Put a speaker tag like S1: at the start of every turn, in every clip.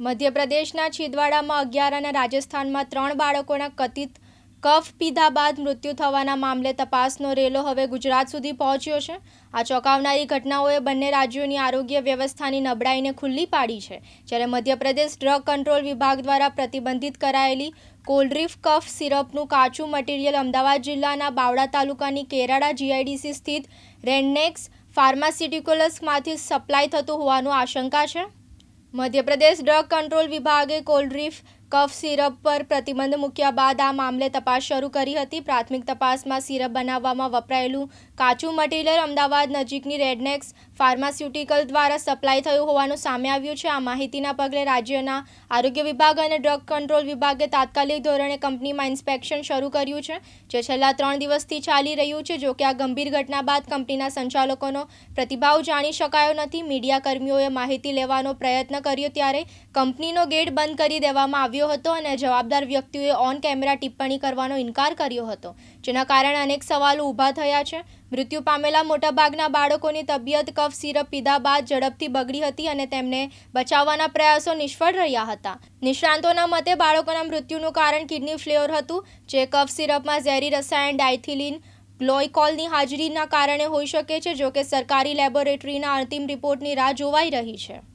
S1: મધ્યપ્રદેશના છિદવાડામાં અગિયાર અને રાજસ્થાનમાં ત્રણ બાળકોના કથિત કફ પીધા બાદ મૃત્યુ થવાના મામલે તપાસનો રેલો હવે ગુજરાત સુધી પહોંચ્યો છે. આ ચોંકાવનારી ઘટનાઓએ બંને રાજ્યોની આરોગ્ય વ્યવસ્થાની નબળાઈને ખુલ્લી પાડી છે, જ્યારે મધ્યપ્રદેશ ડ્રગ કંટ્રોલ વિભાગ દ્વારા પ્રતિબંધિત કરાયેલી કોલ્ડ્રીફ કફ સિરપનું કાચું મટીરિયલ અમદાવાદ જિલ્લાના બાવળા તાલુકાની કેરાડા જીઆઈડીસી સ્થિત રેડનેક્સ ફાર્માસ્યુટિકલ્સમાંથી સપ્લાય થતું હોવાનું આશંકા છે. મધ્યપ્રદેશ ડ્રગ કંટ્રોલ વિભાગે કોલ્ડ્રીફ કફ સિરપ પર પ્રતિબંધ મૂક્યા બાદ આ મામલે તપાસ શરૂ કરી હતી. પ્રાથમિક તપાસમાં સિરપ બનાવવામાં વપરાયેલું કાચું મટીરિયલ અમદાવાદ નજીકની રેડનેક્સ ફાર્માસ્યુટિકલ દ્વારા સપ્લાય થયું હોવાનું સામે આવ્યું છે. આ માહિતીના પગલે રાજ્યના આરોગ્ય વિભાગ અને ડ્રગ કંટ્રોલ વિભાગે તાત્કાલિક ધોરણે કંપનીમાં ઇન્સ્પેક્શન શરૂ કર્યું છે, જે છેલ્લા ત્રણ દિવસથી ચાલી રહ્યું છે. જોકે આ ગંભીર ઘટના બાદ કંપનીના સંચાલકોનો પ્રતિભાવ જાણી શકાયો નથી. મીડિયા કર્મીઓએ માહિતી લેવાનો પ્રયત્ન કર્યો ત્યારે કંપનીનો ગેટ બંધ કરી દેવામાં આવ્યો હતો અને જવાબદાર વ્યક્તિઓએ ઓન કેમેરા ટિપ્પણી કરવાનો ઇનકાર કર્યો હતો. જેના કારણે અનેક સવાલો ઊભા થયા છે. મૃત્યુ પામેલા મોટાભાગના બાળકોની તબિયત કફ, સિરપ પીધા બાદ ઝડપથી બગડી હતી અને તેમને બચાવવાના પ્રયાસો નિષ્ફળ રહ્યા હતા. નિષ્ણાંતોના મતે બાળકોના મૃત્યુનું કારણ કિડની ફ્લેવર હતું, જે કફ, સિરપમાં ઝેરી રસાયણ, ડાયથિલિન ગ્લોઇકોલની હાજરીના કારણે હોઈ શકે છે જોકે સરકારી લેબોરેટરીના અંતિમ રિપોર્ટની રાહ જોવાઈ રહી છે.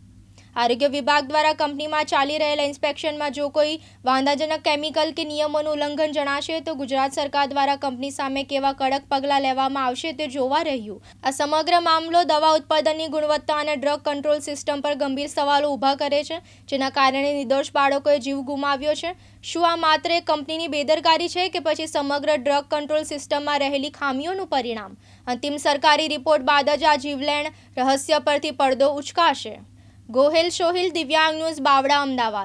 S1: આરોગ્ય વિભાગ દ્વારા કંપનીમાં ચાલી રહેલા ઇન્સ્પેક્શનમાં જો કોઈ વાંધાજનક કેમિકલ કે નિયમોનું ઉલ્લંઘન જણાશે, તો ગુજરાત સરકાર દ્વારા કંપની સામે કેવા કડક પગલાં લેવામાં આવશે તે જોવા રહ્યું. આ સમગ્ર મામલો દવા ઉત્પાદનની ગુણવત્તા અને ડ્રગ કંટ્રોલ સિસ્ટમ પર ગંભીર સવાલો ઊભા કરે છે, જેના કારણે નિર્દોષ બાળકોએ જીવ ગુમાવ્યો છે. શું આ માત્ર કંપનીની બેદરકારી છે કે પછી સમગ્ર ડ્રગ કંટ્રોલ સિસ્ટમમાં રહેલી ખામીઓનું પરિણામ? અંતિમ સરકારી રિપોર્ટ બાદ જ આ જીવલેણ રહસ્ય પરથી પડદો ઉચકાશે. ગોહિલ સોહિલ દિવ્યાંગ ન્યૂઝ બાવડા અમદાવાદ